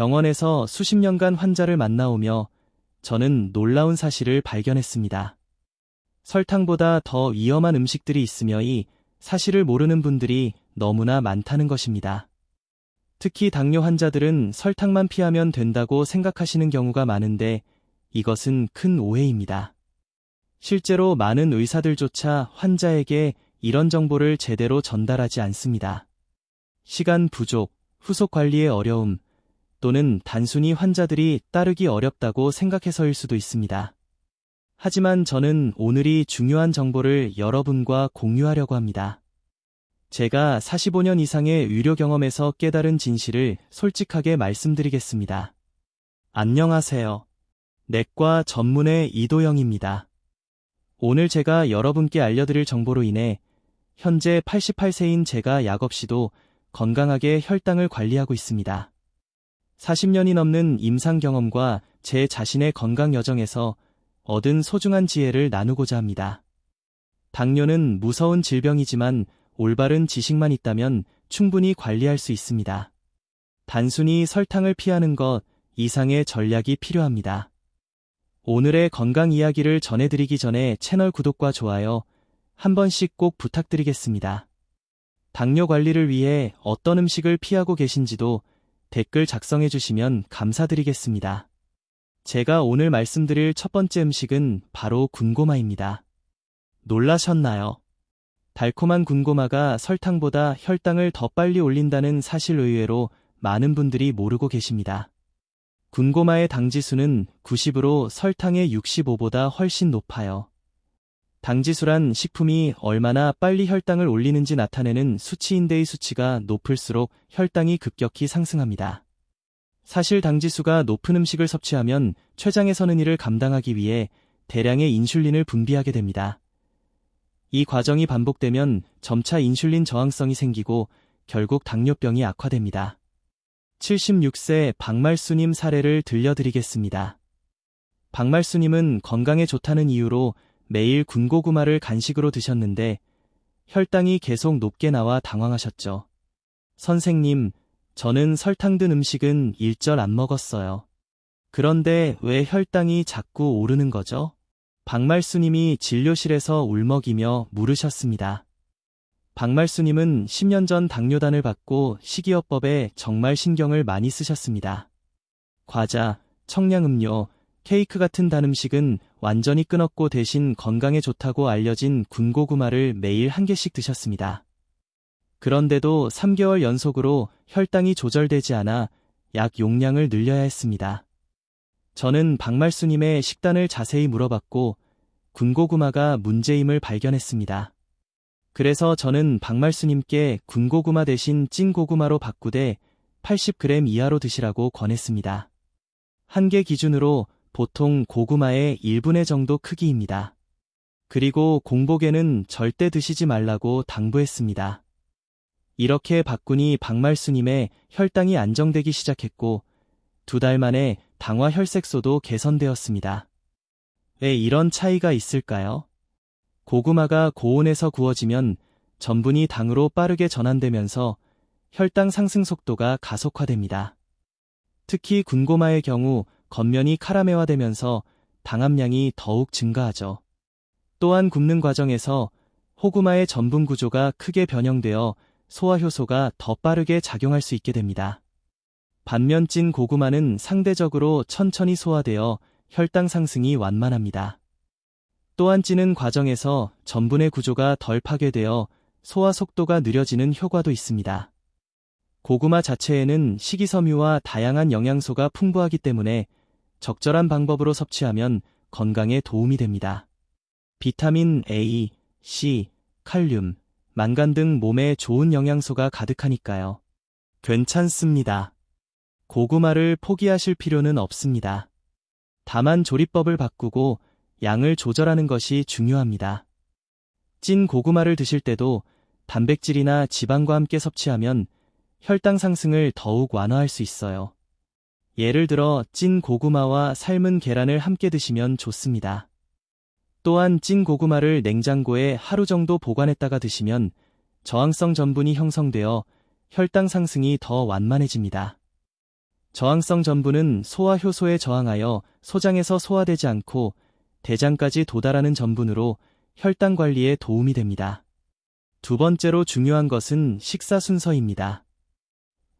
병원에서 수십 년간 환자를 만나오며 저는 놀라운 사실을 발견했습니다. 설탕보다 더 위험한 음식들이 있으며 이 사실을 모르는 분들이 너무나 많다는 것입니다. 특히 당뇨 환자들은 설탕만 피하면 된다고 생각하시는 경우가 많은데 이것은 큰 오해입니다. 실제로 많은 의사들조차 환자에게 이런 정보를 제대로 전달하지 않습니다. 시간 부족, 후속 관리의 어려움, 또는 단순히 환자들이 따르기 어렵다고 생각해서일 수도 있습니다. 하지만 저는 오늘이 중요한 정보를 여러분과 공유하려고 합니다. 제가 45년 이상의 의료 경험에서 깨달은 진실을 솔직하게 말씀드리겠습니다. 안녕하세요. 내과 전문의 이도영입니다. 오늘 제가 여러분께 알려드릴 정보로 인해 현재 88세인 제가 약 없이도 건강하게 혈당을 관리하고 있습니다. 40년이 넘는 임상 경험과 제 자신의 건강 여정에서 얻은 소중한 지혜를 나누고자 합니다. 당뇨는 무서운 질병이지만 올바른 지식만 있다면 충분히 관리할 수 있습니다. 단순히 설탕을 피하는 것 이상의 전략이 필요합니다. 오늘의 건강 이야기를 전해드리기 전에 채널 구독과 좋아요 한 번씩 꼭 부탁드리겠습니다. 당뇨 관리를 위해 어떤 음식을 피하고 계신지도 댓글 작성해 주시면 감사드리겠습니다. 제가 오늘 말씀드릴 첫 번째 음식은 바로 군고마입니다. 놀라셨나요? 달콤한 군고마가 설탕보다 혈당을 더 빨리 올린다는 사실 의외로 많은 분들이 모르고 계십니다. 군고마의 당지수는 90으로 설탕의 65보다 훨씬 높아요. 당지수란 식품이 얼마나 빨리 혈당을 올리는지 나타내는 수치인데 이 수치가 높을수록 혈당이 급격히 상승합니다. 사실 당지수가 높은 음식을 섭취하면 췌장에 서는 일을 감당하기 위해 대량의 인슐린을 분비하게 됩니다. 이 과정이 반복되면 점차 인슐린 저항성이 생기고 결국 당뇨병이 악화됩니다. 76세 박말수님 사례를 들려드리겠습니다. 박말수님은 건강에 좋다는 이유로 매일 군고구마를 간식으로 드셨는데 혈당이 계속 높게 나와 당황하셨죠. 선생님, 저는 설탕 든 음식은 일절 안 먹었어요. 그런데 왜 혈당이 자꾸 오르는 거죠? 박말수님이 진료실에서 울먹이며 물으셨습니다. 박말수님은 10년 전 당뇨단을 받고 식이요법에 정말 신경을 많이 쓰셨습니다. 과자, 청량음료, 케이크 같은 단 음식은 완전히 끊었고 대신 건강에 좋다고 알려진 군고구마를 매일 한 개씩 드셨습니다. 그런데도 3개월 연속으로 혈당이 조절되지 않아 약 용량을 늘려야 했습니다. 저는 박말수님의 식단을 자세히 물어봤고 군고구마가 문제임을 발견했습니다. 그래서 저는 박말수님께 군고구마 대신 찐고구마로 바꾸되 80g 이하로 드시라고 권했습니다. 한 개 기준으로 보통 고구마의 1분의 정도 크기입니다. 그리고 공복에는 절대 드시지 말라고 당부했습니다. 이렇게 바꾸니 박말수님의 혈당이 안정되기 시작했고 두 달 만에 당화 혈색소도 개선되었습니다. 왜 이런 차이가 있을까요? 고구마가 고온에서 구워지면 전분이 당으로 빠르게 전환되면서 혈당 상승 속도가 가속화됩니다. 특히 군고마의 경우 겉면이 카라메화되면서 당함량이 더욱 증가하죠. 또한 굽는 과정에서 호구마의 전분 구조가 크게 변형되어 소화 효소가 더 빠르게 작용할 수 있게 됩니다. 반면 찐 고구마는 상대적으로 천천히 소화되어 혈당 상승이 완만합니다. 또한 찌는 과정에서 전분의 구조가 덜 파괴되어 소화 속도가 느려지는 효과도 있습니다. 고구마 자체에는 식이섬유와 다양한 영양소가 풍부하기 때문에 적절한 방법으로 섭취하면 건강에 도움이 됩니다. 비타민 A, C, 칼륨, 만간 등 몸에 좋은 영양소가 가득하니까요. 괜찮습니다. 고구마를 포기하실 필요는 없습니다. 다만 조리법을 바꾸고 양을 조절하는 것이 중요합니다. 찐 고구마를 드실 때도 단백질이나 지방과 함께 섭취하면 혈당 상승을 더욱 완화할 수 있어요. 예를 들어 찐 고구마와 삶은 계란을 함께 드시면 좋습니다. 또한 찐 고구마를 냉장고에 하루 정도 보관했다가 드시면 저항성 전분이 형성되어 혈당 상승이 더 완만해집니다. 저항성 전분은 소화 효소에 저항하여 소장에서 소화되지 않고 대장까지 도달하는 전분으로 혈당 관리에 도움이 됩니다. 두 번째로 중요한 것은 식사 순서입니다.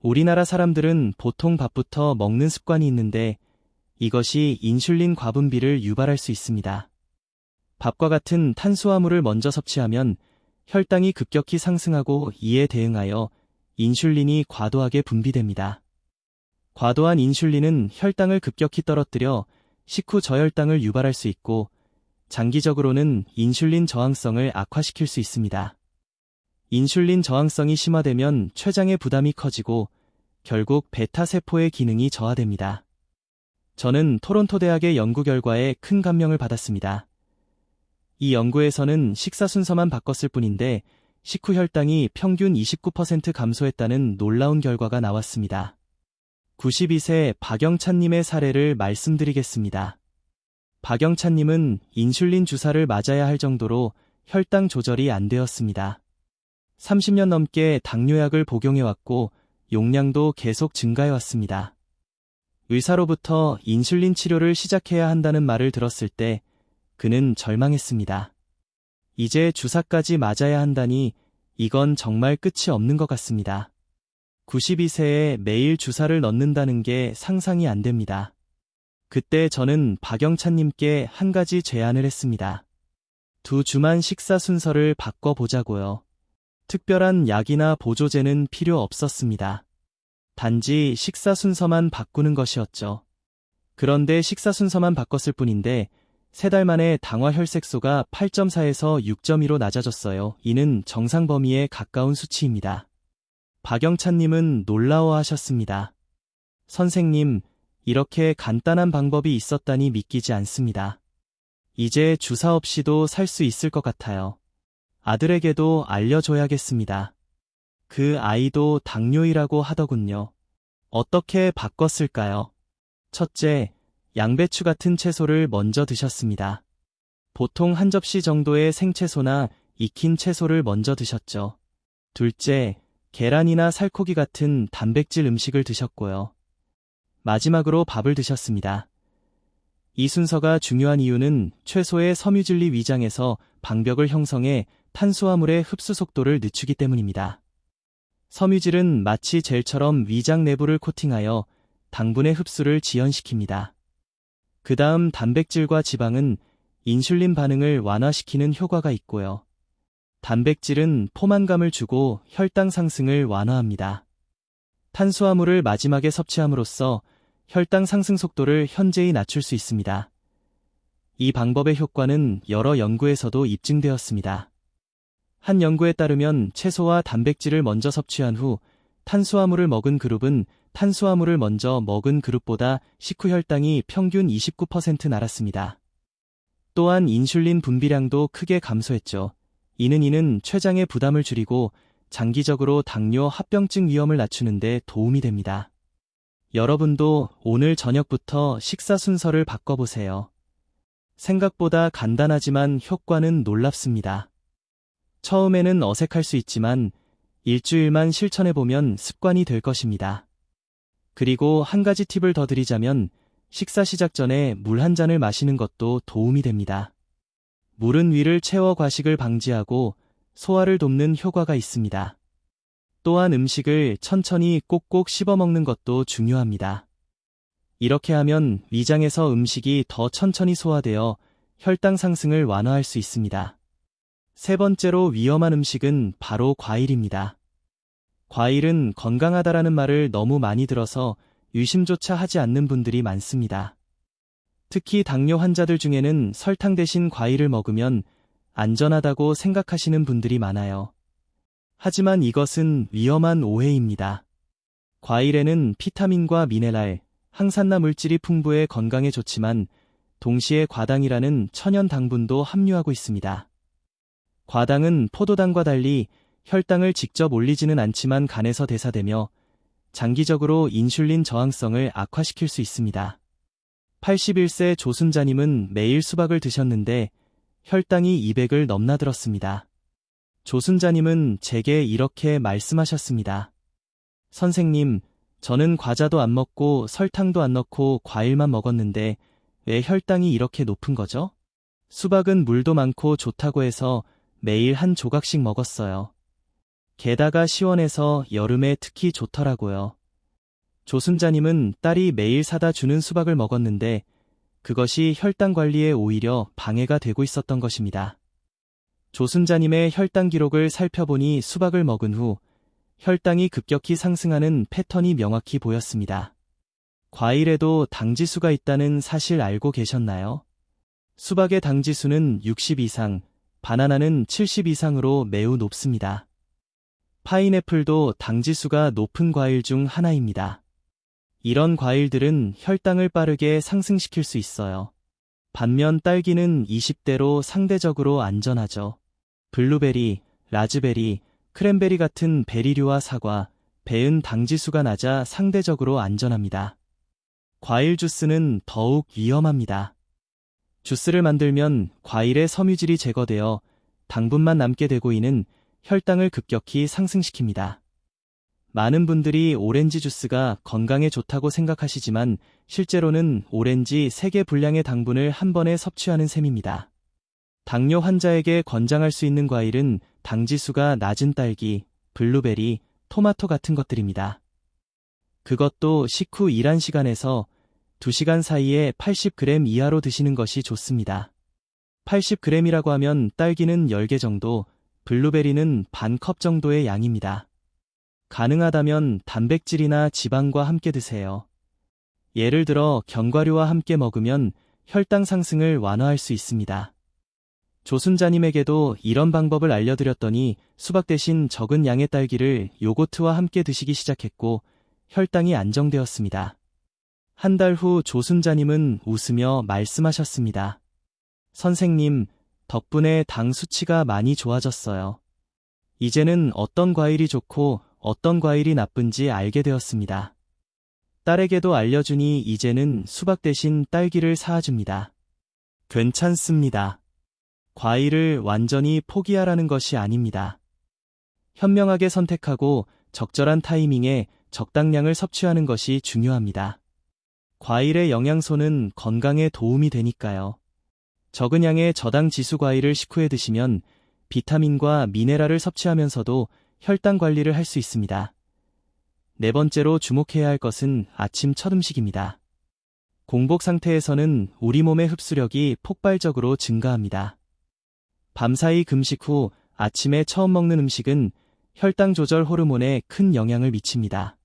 우리나라 사람들은 보통 밥부터 먹는 습관이 있는데 이것이 인슐린 과분비를 유발할 수 있습니다. 밥과 같은 탄수화물을 먼저 섭취하면 혈당이 급격히 상승하고 이에 대응하여 인슐린이 과도하게 분비됩니다. 과도한 인슐린은 혈당을 급격히 떨어뜨려 식후 저혈당을 유발할 수 있고 장기적으로는 인슐린 저항성을 악화시킬 수 있습니다. 인슐린 저항성이 심화되면 췌장의 부담이 커지고 결국 베타 세포의 기능이 저하됩니다. 저는 토론토 대학의 연구 결과에 큰 감명을 받았습니다. 이 연구에서는 식사 순서만 바꿨을 뿐인데 식후 혈당이 평균 29% 감소했다는 놀라운 결과가 나왔습니다. 92세 박영찬님의 사례를 말씀드리겠습니다. 박영찬님은 인슐린 주사를 맞아야 할 정도로 혈당 조절이 안 되었습니다. 30년 넘게 당뇨약을 복용해왔고 용량도 계속 증가해왔습니다. 의사로부터 인슐린 치료를 시작해야 한다는 말을 들었을 때 그는 절망했습니다. 이제 주사까지 맞아야 한다니 이건 정말 끝이 없는 것 같습니다. 92세에 매일 주사를 넣는다는 게 상상이 안 됩니다. 그때 저는 박영찬님께 한 가지 제안을 했습니다. 두 주만 식사 순서를 바꿔보자고요. 특별한 약이나 보조제는 필요 없었습니다. 단지 식사 순서만 바꾸는 것이었죠. 그런데 식사 순서만 바꿨을 뿐인데 세 달 만에 당화 혈색소가 8.4에서 6.2로 낮아졌어요. 이는 정상 범위에 가까운 수치입니다. 박영찬님은 놀라워 하셨습니다. 선생님, 이렇게 간단한 방법이 있었다니 믿기지 않습니다. 이제 주사 없이도 살 수 있을 것 같아요. 아들에게도 알려줘야겠습니다. 그 아이도 당뇨이라고 하더군요. 어떻게 바꿨을까요? 첫째, 양배추 같은 채소를 먼저 드셨습니다. 보통 한 접시 정도의 생채소나 익힌 채소를 먼저 드셨죠. 둘째, 계란이나 살코기 같은 단백질 음식을 드셨고요. 마지막으로 밥을 드셨습니다. 이 순서가 중요한 이유는 최소의 섬유질리 위장에서 방벽을 형성해 탄수화물의 흡수 속도를 늦추기 때문입니다. 섬유질은 마치 젤처럼 위장 내부를 코팅하여 당분의 흡수를 지연시킵니다. 그 다음 단백질과 지방은 인슐린 반응을 완화시키는 효과가 있고요. 단백질은 포만감을 주고 혈당 상승을 완화합니다. 탄수화물을 마지막에 섭취함으로써 혈당 상승 속도를 현재히 낮출 수 있습니다. 이 방법의 효과는 여러 연구에서도 입증되었습니다. 한 연구에 따르면 채소와 단백질을 먼저 섭취한 후 탄수화물을 먹은 그룹은 탄수화물을 먼저 먹은 그룹보다 식후 혈당이 평균 29% 날았습니다. 또한 인슐린 분비량도 크게 감소했죠. 이는 이는 췌장의 부담을 줄이고 장기적으로 당뇨 합병증 위험을 낮추는 데 도움이 됩니다. 여러분도 오늘 저녁부터 식사 순서를 바꿔보세요. 생각보다 간단하지만 효과는 놀랍습니다. 처음에는 어색할 수 있지만 일주일만 실천해보면 습관이 될 것입니다. 그리고 한 가지 팁을 더 드리자면 식사 시작 전에 물 한 잔을 마시는 것도 도움이 됩니다. 물은 위를 채워 과식을 방지하고 소화를 돕는 효과가 있습니다. 또한 음식을 천천히 꼭꼭 씹어 먹는 것도 중요합니다. 이렇게 하면 위장에서 음식이 더 천천히 소화되어 혈당 상승을 완화할 수 있습니다. 세 번째로 위험한 음식은 바로 과일입니다. 과일은 건강하다라는 말을 너무 많이 들어서 유심조차 하지 않는 분들이 많습니다. 특히 당뇨 환자들 중에는 설탕 대신 과일을 먹으면 안전하다고 생각하시는 분들이 많아요. 하지만 이것은 위험한 오해입니다. 과일에는 비타민과 미네랄, 항산화 물질이 풍부해 건강에 좋지만 동시에 과당이라는 천연 당분도 함유하고 있습니다. 과당은 포도당과 달리 혈당을 직접 올리지는 않지만 간에서 대사되며 장기적으로 인슐린 저항성을 악화시킬 수 있습니다. 81세 조순자님은 매일 수박을 드셨는데 혈당이 200을 넘나들었습니다. 조순자님은 제게 이렇게 말씀하셨습니다. 선생님, 저는 과자도 안 먹고 설탕도 안 넣고 과일만 먹었는데 왜 혈당이 이렇게 높은 거죠? 수박은 물도 많고 좋다고 해서 매일 한 조각씩 먹었어요. 게다가 시원해서 여름에 특히 좋더라고요. 조순자님은 딸이 매일 사다 주는 수박을 먹었는데 그것이 혈당 관리에 오히려 방해가 되고 있었던 것입니다. 조순자님의 혈당 기록을 살펴보니 수박을 먹은 후 혈당이 급격히 상승하는 패턴이 명확히 보였습니다. 과일에도 당지수가 있다는 사실 알고 계셨나요? 수박의 당지수는 60 이상, 바나나는 70 이상으로 매우 높습니다. 파인애플도 당지수가 높은 과일 중 하나입니다. 이런 과일들은 혈당을 빠르게 상승시킬 수 있어요. 반면 딸기는 20대로 상대적으로 안전하죠. 블루베리, 라즈베리, 크랜베리 같은 베리류와 사과, 배은 당지수가 낮아 상대적으로 안전합니다. 과일 주스는 더욱 위험합니다. 주스를 만들면 과일의 섬유질이 제거되어 당분만 남게 되고 이는 혈당을 급격히 상승시킵니다. 많은 분들이 오렌지 주스가 건강에 좋다고 생각하시지만 실제로는 오렌지 3개 분량의 당분을 한 번에 섭취하는 셈입니다. 당뇨 환자에게 권장할 수 있는 과일은 당지수가 낮은 딸기, 블루베리, 토마토 같은 것들입니다. 그것도 식후 일한 시간에서 2시간 사이에 80g 이하로 드시는 것이 좋습니다. 80g이라고 하면 딸기는 10개 정도, 블루베리는 반 컵 정도의 양입니다. 가능하다면 단백질이나 지방과 함께 드세요. 예를 들어 견과류와 함께 먹으면 혈당 상승을 완화할 수 있습니다. 조순자님에게도 이런 방법을 알려드렸더니 수박 대신 적은 양의 딸기를 요거트와 함께 드시기 시작했고 혈당이 안정되었습니다. 한 달 후 조순자님은 웃으며 말씀하셨습니다. 선생님, 덕분에 당 수치가 많이 좋아졌어요. 이제는 어떤 과일이 좋고 어떤 과일이 나쁜지 알게 되었습니다. 딸에게도 알려주니 이제는 수박 대신 딸기를 사줍니다. 괜찮습니다. 과일을 완전히 포기하라는 것이 아닙니다. 현명하게 선택하고 적절한 타이밍에 적당량을 섭취하는 것이 중요합니다. 과일의 영양소는 건강에 도움이 되니까요. 적은 양의 저당 지수 과일을 식후에 드시면 비타민과 미네랄을 섭취하면서도 혈당 관리를 할 수 있습니다. 네 번째로 주목해야 할 것은 아침 첫 음식입니다. 공복 상태에서는 우리 몸의 흡수력이 폭발적으로 증가합니다. 밤사이 금식 후 아침에 처음 먹는 음식은 혈당 조절 호르몬에 큰 영향을 미칩니다.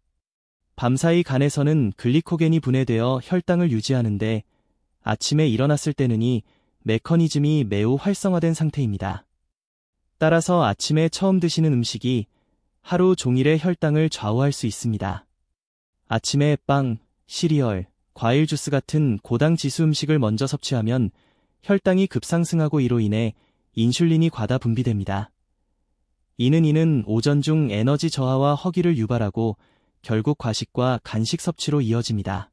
밤사이 간에서는 글리코겐이 분해되어 혈당을 유지하는데 아침에 일어났을 때는 이 메커니즘이 매우 활성화된 상태입니다. 따라서 아침에 처음 드시는 음식이 하루 종일의 혈당을 좌우할 수 있습니다. 아침에 빵, 시리얼, 과일 주스 같은 고당 지수 음식을 먼저 섭취하면 혈당이 급상승하고 이로 인해 인슐린이 과다 분비됩니다. 이는 이는 오전 중 에너지 저하와 허기를 유발하고 결국 과식과 간식 섭취로 이어집니다.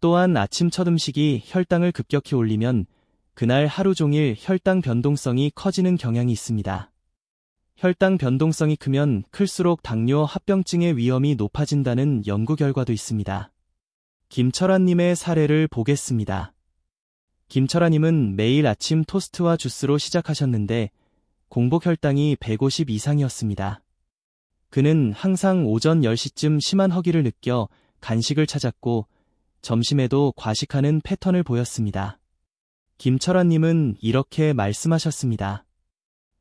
또한 아침 첫 음식이 혈당을 급격히 올리면 그날 하루 종일 혈당 변동성이 커지는 경향이 있습니다. 혈당 변동성이 크면 클수록 당뇨 합병증의 위험이 높아진다는 연구 결과도 있습니다. 김철아님의 사례를 보겠습니다. 김철아님은 매일 아침 토스트와 주스로 시작하셨는데 공복 혈당이 150 이상이었습니다. 그는 항상 오전 10시쯤 심한 허기를 느껴 간식을 찾았고 점심에도 과식하는 패턴을 보였습니다. 김철아님은 이렇게 말씀하셨습니다.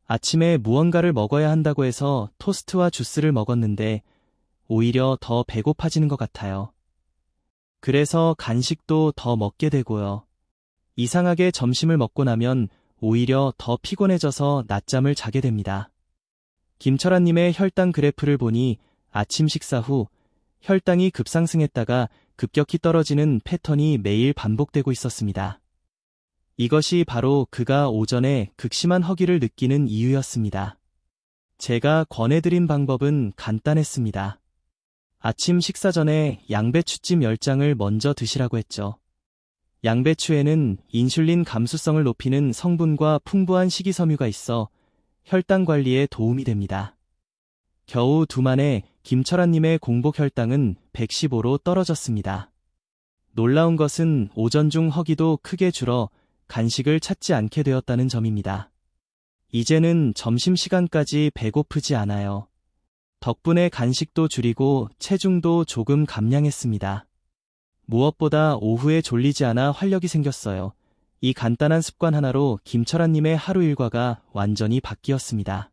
아침에 무언가를 먹어야 한다고 해서 토스트와 주스를 먹었는데 오히려 더 배고파지는 것 같아요. 그래서 간식도 더 먹게 되고요. 이상하게 점심을 먹고 나면 오히려 더 피곤해져서 낮잠을 자게 됩니다. 김철아님의 혈당 그래프를 보니 아침 식사 후 혈당이 급상승했다가 급격히 떨어지는 패턴이 매일 반복되고 있었습니다. 이것이 바로 그가 오전에 극심한 허기를 느끼는 이유였습니다. 제가 권해드린 방법은 간단했습니다. 아침 식사 전에 양배추찜 10장을 먼저 드시라고 했죠. 양배추에는 인슐린 감수성을 높이는 성분과 풍부한 식이섬유가 있어 혈당 관리에 도움이 됩니다. 겨우 두 만에 김철환님의 공복 혈당은 115로 떨어졌습니다. 놀라운 것은 오전 중 허기도 크게 줄어 간식을 찾지 않게 되었다는 점입니다. 이제는 점심시간까지 배고프지 않아요. 덕분에 간식도 줄이고 체중도 조금 감량했습니다. 무엇보다 오후에 졸리지 않아 활력이 생겼어요. 이 간단한 습관 하나로 김철환님의 하루 일과가 완전히 바뀌었습니다.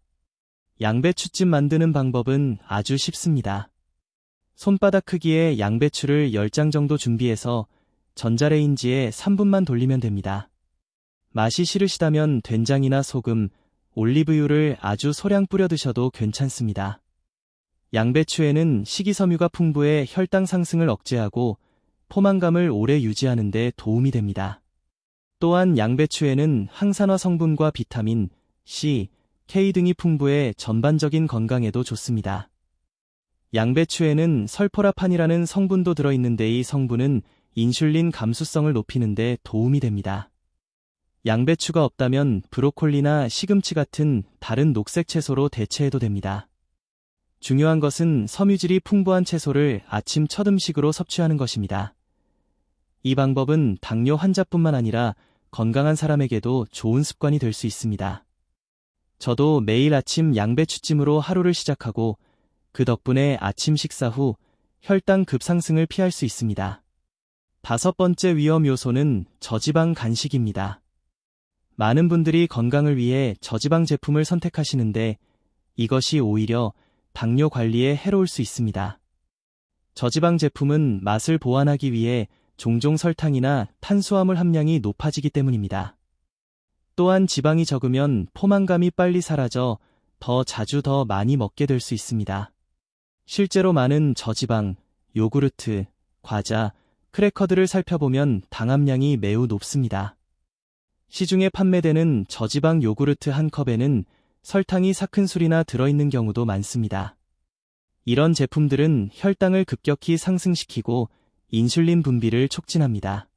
양배추찜 만드는 방법은 아주 쉽습니다. 손바닥 크기의 양배추를 10장 정도 준비해서 전자레인지에 3분만 돌리면 됩니다. 맛이 싫으시다면 된장이나 소금, 올리브유를 아주 소량 뿌려 드셔도 괜찮습니다. 양배추에는 식이섬유가 풍부해 혈당 상승을 억제하고 포만감을 오래 유지하는 데 도움이 됩니다. 또한 양배추에는 항산화 성분과 비타민 C, K 등이 풍부해 전반적인 건강에도 좋습니다. 양배추에는 설포라판이라는 성분도 들어있는데 이 성분은 인슐린 감수성을 높이는 데 도움이 됩니다. 양배추가 없다면 브로콜리나 시금치 같은 다른 녹색 채소로 대체해도 됩니다. 중요한 것은 섬유질이 풍부한 채소를 아침 첫 음식으로 섭취하는 것입니다. 이 방법은 당뇨 환자뿐만 아니라 건강한 사람에게도 좋은 습관이 될 수 있습니다. 저도 매일 아침 양배추찜으로 하루를 시작하고 그 덕분에 아침 식사 후 혈당 급상승을 피할 수 있습니다. 다섯 번째 위험 요소는 저지방 간식입니다. 많은 분들이 건강을 위해 저지방 제품을 선택하시는데 이것이 오히려 당뇨 관리에 해로울 수 있습니다. 저지방 제품은 맛을 보완하기 위해 종종 설탕이나 탄수화물 함량이 높아지기 때문입니다. 또한 지방이 적으면 포만감이 빨리 사라져 더 자주 더 많이 먹게 될 수 있습니다. 실제로 많은 저지방, 요구르트, 과자, 크래커들을 살펴보면 당함량이 매우 높습니다. 시중에 판매되는 저지방 요구르트 한 컵에는 설탕이 삭힌 술이나 들어있는 경우도 많습니다. 이런 제품들은 혈당을 급격히 상승시키고 인슐린 분비를 촉진합니다.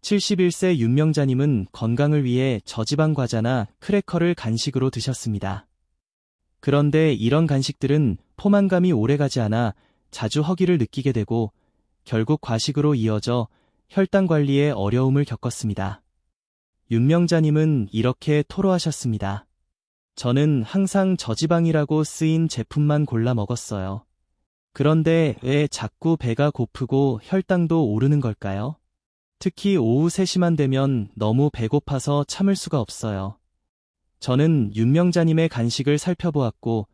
71세 윤명자님은 건강을 위해 저지방 과자나 크래커를 간식으로 드셨습니다. 그런데 이런 간식들은 포만감이 오래가지 않아 자주 허기를 느끼게 되고 결국 과식으로 이어져 혈당 관리에 어려움을 겪었습니다. 윤명자님은 이렇게 토로하셨습니다. 저는 항상 저지방이라고 쓰인 제품만 골라 먹었어요. 그런데 왜 자꾸 배가 고프고 혈당도 오르는 걸까요? 특히 오후 3시만 되면 너무 배고파서 참을 수가 없어요. 저는 윤명자님의 간식을 살펴보았고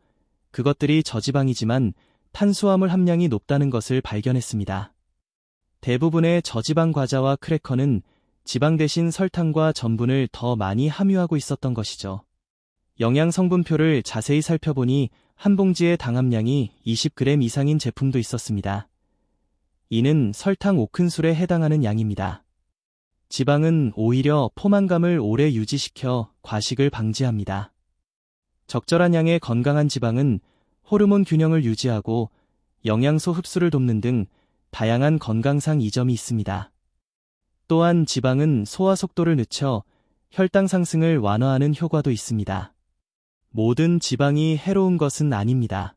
그것들이 저지방이지만 탄수화물 함량이 높다는 것을 발견했습니다. 대부분의 저지방 과자와 크래커는 지방 대신 설탕과 전분을 더 많이 함유하고 있었던 것이죠. 영양 성분표를 자세히 살펴보니 한 봉지의 당함량이 20g 이상인 제품도 있었습니다. 이는 설탕 5큰술에 해당하는 양입니다. 지방은 오히려 포만감을 오래 유지시켜 과식을 방지합니다. 적절한 양의 건강한 지방은 호르몬 균형을 유지하고 영양소 흡수를 돕는 등 다양한 건강상 이점이 있습니다. 또한 지방은 소화 속도를 늦춰 혈당 상승을 완화하는 효과도 있습니다. 모든 지방이 해로운 것은 아닙니다.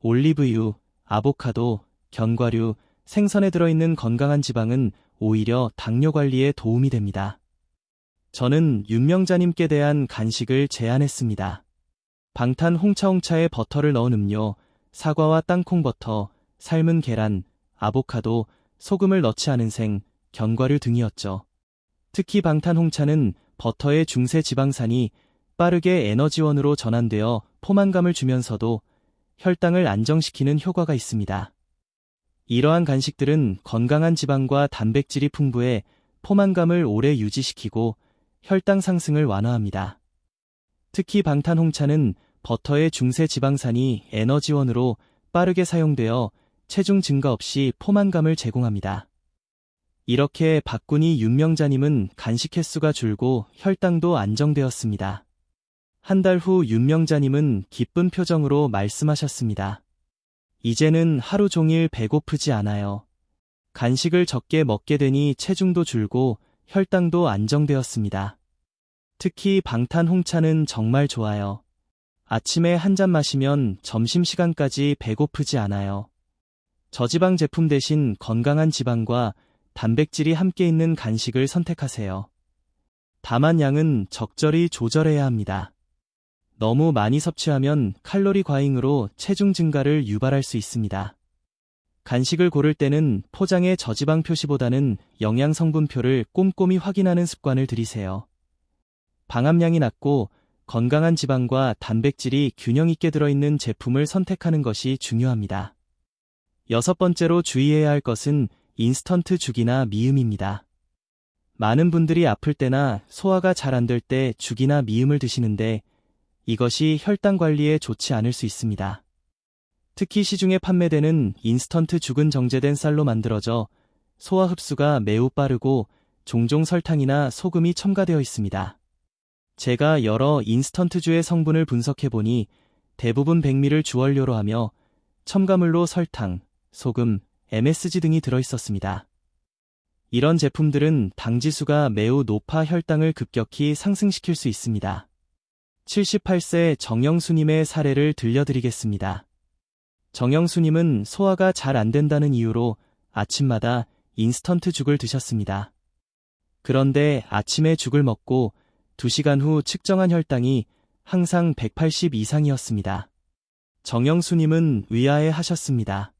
올리브유, 아보카도, 견과류, 생선에 들어있는 건강한 지방은 오히려 당뇨 관리에 도움이 됩니다. 저는 윤명자님께 대한 간식을 제안했습니다. 방탄 홍차홍차에 버터를 넣은 음료, 사과와 땅콩 버터, 삶은 계란, 아보카도, 소금을 넣지 않은 생, 견과류 등이었죠. 특히 방탄 홍차는 버터의 중세 지방산이 빠르게 에너지원으로 전환되어 포만감을 주면서도 혈당을 안정시키는 효과가 있습니다. 이러한 간식들은 건강한 지방과 단백질이 풍부해 포만감을 오래 유지시키고 혈당 상승을 완화합니다. 특히 방탄 홍차는 버터의 중세 지방산이 에너지원으로 빠르게 사용되어 체중 증가 없이 포만감을 제공합니다. 이렇게 박군이 윤명자님은 간식 횟수가 줄고 혈당도 안정되었습니다. 한 달 후 윤명자님은 기쁜 표정으로 말씀하셨습니다. 이제는 하루 종일 배고프지 않아요. 간식을 적게 먹게 되니 체중도 줄고 혈당도 안정되었습니다. 특히 방탄 홍차는 정말 좋아요. 아침에 한 잔 마시면 점심시간까지 배고프지 않아요. 저지방 제품 대신 건강한 지방과 단백질이 함께 있는 간식을 선택하세요. 다만 양은 적절히 조절해야 합니다. 너무 많이 섭취하면 칼로리 과잉으로 체중 증가를 유발할 수 있습니다. 간식을 고를 때는 포장의 저지방 표시보다는 영양 성분표를 꼼꼼히 확인하는 습관을 들이세요. 방함량이 낮고 건강한 지방과 단백질이 균형 있게 들어있는 제품을 선택하는 것이 중요합니다. 여섯 번째로 주의해야 할 것은 인스턴트 죽이나 미음입니다. 많은 분들이 아플 때나 소화가 잘 안 될 때 죽이나 미음을 드시는데 이것이 혈당 관리에 좋지 않을 수 있습니다. 특히 시중에 판매되는 인스턴트 죽은 정제된 쌀로 만들어져 소화 흡수가 매우 빠르고 종종 설탕이나 소금이 첨가되어 있습니다. 제가 여러 인스턴트주의 성분을 분석해 보니 대부분 백미를 주원료로 하며 첨가물로 설탕, 소금, MSG 등이 들어 있었습니다. 이런 제품들은 당지수가 매우 높아 혈당을 급격히 상승시킬 수 있습니다. 78세 정영수님의 사례를 들려드리겠습니다. 정영수님은 소화가 잘 안 된다는 이유로 아침마다 인스턴트 죽을 드셨습니다. 그런데 아침에 죽을 먹고 2시간 후 측정한 혈당이 항상 180 이상이었습니다. 정영수님은 위아해 하셨습니다.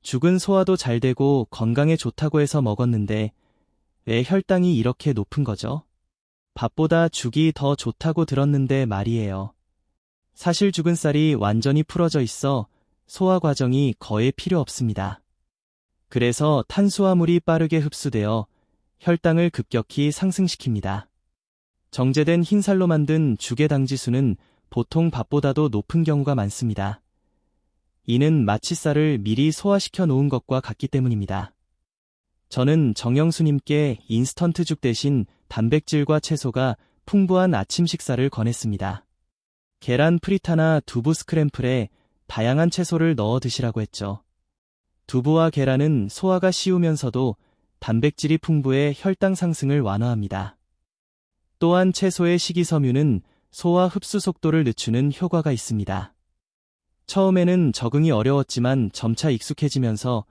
죽은 소화도 잘 되고 건강에 좋다고 해서 먹었는데 왜 혈당이 이렇게 높은 거죠? 밥보다 죽이 더 좋다고 들었는데 말이에요. 사실 죽은 쌀이 완전히 풀어져 있어 소화 과정이 거의 필요 없습니다. 그래서 탄수화물이 빠르게 흡수되어 혈당을 급격히 상승시킵니다. 정제된 흰쌀로 만든 죽의 당지수는 보통 밥보다도 높은 경우가 많습니다. 이는 마치 쌀을 미리 소화시켜 놓은 것과 같기 때문입니다. 저는 정영수님께 인스턴트 죽 대신 단백질과 채소가 풍부한 아침 식사를 권했습니다. 계란 프리타나 두부 스크램플에 다양한 채소를 넣어 드시라고 했죠. 두부와 계란은 소화가 쉬우면서도 단백질이 풍부해 혈당 상승을 완화합니다. 또한 채소의 식이섬유는 소화 흡수 속도를 늦추는 효과가 있습니다. 처음에는 적응이 어려웠지만 점차 익숙해지면서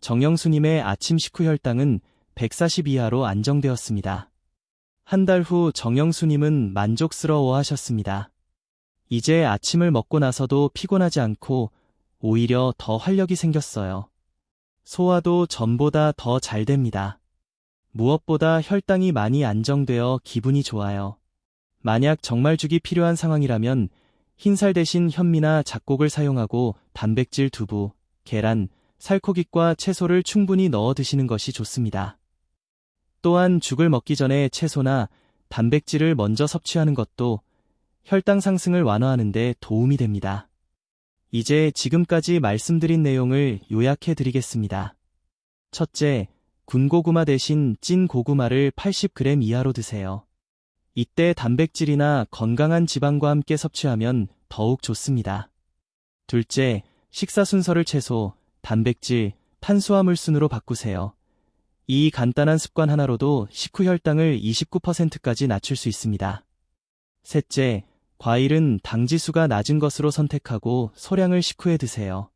정영수님의 아침 식후 혈당은 140 이하로 안정되었습니다. 한 달 후 정영수님은 만족스러워 하셨습니다. 이제 아침을 먹고 나서도 피곤하지 않고 오히려 더 활력이 생겼어요. 소화도 전보다 더 잘 됩니다. 무엇보다 혈당이 많이 안정되어 기분이 좋아요. 만약 정말 죽이 필요한 상황이라면 흰살 대신 현미나 잡곡을 사용하고 단백질 두부, 계란, 살코기과 채소를 충분히 넣어 드시는 것이 좋습니다. 또한 죽을 먹기 전에 채소나 단백질을 먼저 섭취하는 것도 혈당 상승을 완화하는 데 도움이 됩니다. 이제 지금까지 말씀드린 내용을 요약해 드리겠습니다. 첫째, 군고구마 대신 찐 고구마를 80g 이하로 드세요. 이때 단백질이나 건강한 지방과 함께 섭취하면 더욱 좋습니다. 둘째, 식사 순서를 채소, 단백질, 탄수화물 순으로 바꾸세요. 이 간단한 습관 하나로도 식후 혈당을 29%까지 낮출 수 있습니다. 셋째, 과일은 당지수가 낮은 것으로 선택하고 소량을 식후에 드세요.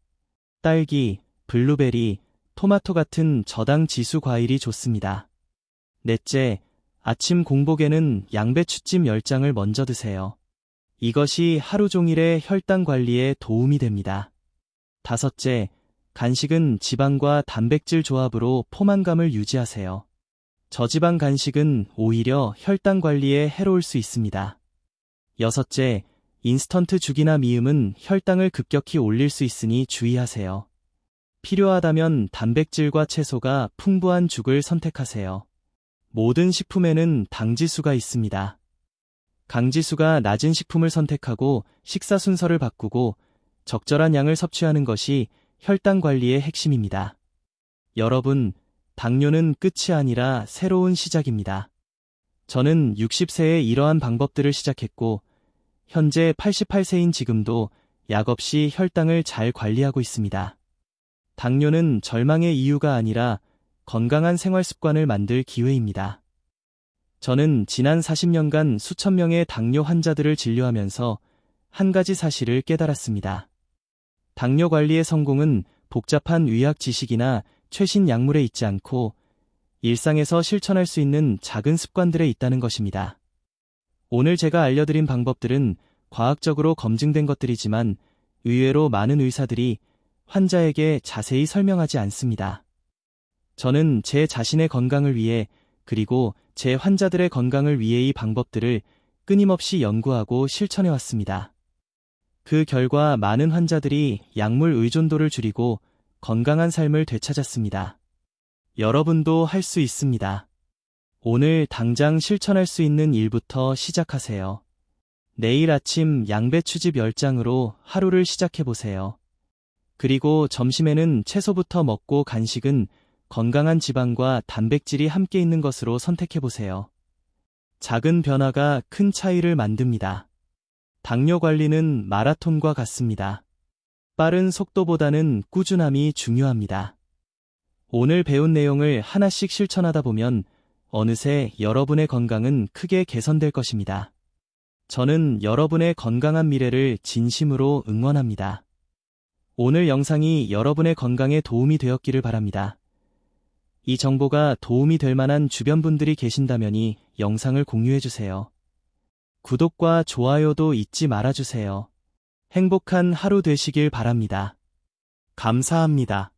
딸기, 블루베리, 토마토 같은 저당 지수 과일이 좋습니다. 넷째, 아침 공복에는 양배추찜 10장을 먼저 드세요. 이것이 하루 종일의 혈당 관리에 도움이 됩니다. 다섯째, 간식은 지방과 단백질 조합으로 포만감을 유지하세요. 저지방 간식은 오히려 혈당 관리에 해로울 수 있습니다. 여섯째, 인스턴트 죽이나 미음은 혈당을 급격히 올릴 수 있으니 주의하세요. 필요하다면 단백질과 채소가 풍부한 죽을 선택하세요. 모든 식품에는 당지수가 있습니다. 강지수가 낮은 식품을 선택하고 식사 순서를 바꾸고 적절한 양을 섭취하는 것이 혈당 관리의 핵심입니다. 여러분, 당뇨는 끝이 아니라 새로운 시작입니다. 저는 60세에 이러한 방법들을 시작했고, 현재 88세인 지금도 약 없이 혈당을 잘 관리하고 있습니다. 당뇨는 절망의 이유가 아니라 건강한 생활 습관을 만들 기회입니다. 저는 지난 40년간 수천 명의 당뇨 환자들을 진료하면서 한 가지 사실을 깨달았습니다. 당뇨 관리의 성공은 복잡한 의학 지식이나 최신 약물에 있지 않고 일상에서 실천할 수 있는 작은 습관들에 있다는 것입니다. 오늘 제가 알려드린 방법들은 과학적으로 검증된 것들이지만 의외로 많은 의사들이 환자에게 자세히 설명하지 않습니다. 저는 제 자신의 건강을 위해 그리고 제 환자들의 건강을 위해 이 방법들을 끊임없이 연구하고 실천해 왔습니다. 그 결과 많은 환자들이 약물 의존도를 줄이고 건강한 삶을 되찾았습니다. 여러분도 할 수 있습니다. 오늘 당장 실천할 수 있는 일부터 시작하세요. 내일 아침 양배추즙 10장으로 하루를 시작해 보세요. 그리고 점심에는 채소부터 먹고 간식은 건강한 지방과 단백질이 함께 있는 것으로 선택해 보세요. 작은 변화가 큰 차이를 만듭니다. 당뇨 관리는 마라톤과 같습니다. 빠른 속도보다는 꾸준함이 중요합니다. 오늘 배운 내용을 하나씩 실천하다 보면 어느새 여러분의 건강은 크게 개선될 것입니다. 저는 여러분의 건강한 미래를 진심으로 응원합니다. 오늘 영상이 여러분의 건강에 도움이 되었기를 바랍니다. 이 정보가 도움이 될 만한 주변 분들이 계신다면이 영상을 공유해주세요. 구독과 좋아요도 잊지 말아주세요. 행복한 하루 되시길 바랍니다. 감사합니다.